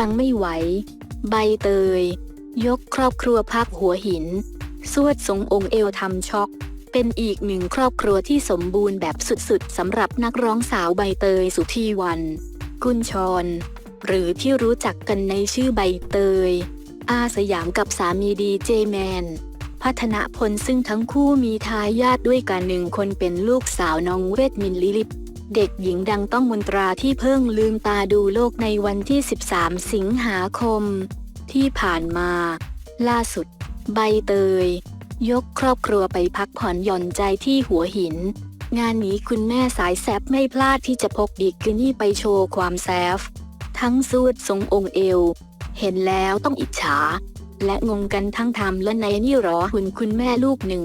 ปังไม่ไหว ใบเตย ยกครอบครัวพักหัวหิน สวดทรงองค์เอวทำช็อก เป็นอีกหนึ่งครอบครัวที่สมบูรณ์แบบสุดๆสำหรับนักร้องสาวใบเตยสุธีวัน กุญชร หรือที่รู้จักกันในชื่อใบเตย อาสยามกับสามีดีเจแมนพัฒนพลซึ่งทั้งคู่มีทายาทด้วยกันหนึ่งคนเป็นลูกสาวน้องเวทมินลิลิป เด็กหญิงดังต้องมนตราที่เพิ่งลืมตาดูโลกในวันที่ 13 สิงหาคม ที่ผ่านมา ล่าสุด ใบเตย ยกครอบครัวไปพักผ่อนหย่อนใจที่หัวหิน งานนี้คุณแม่สายแซบไม่พลาดที่จะพกบิกินี่ไปโชว์ความแซฟ ทั้งสูดทรงองค์เอว เห็นแล้วต้องอิจฉา และงงกันทั้งทำและในนี่หรอหุ่นคุณแม่ลูกหนึ่ง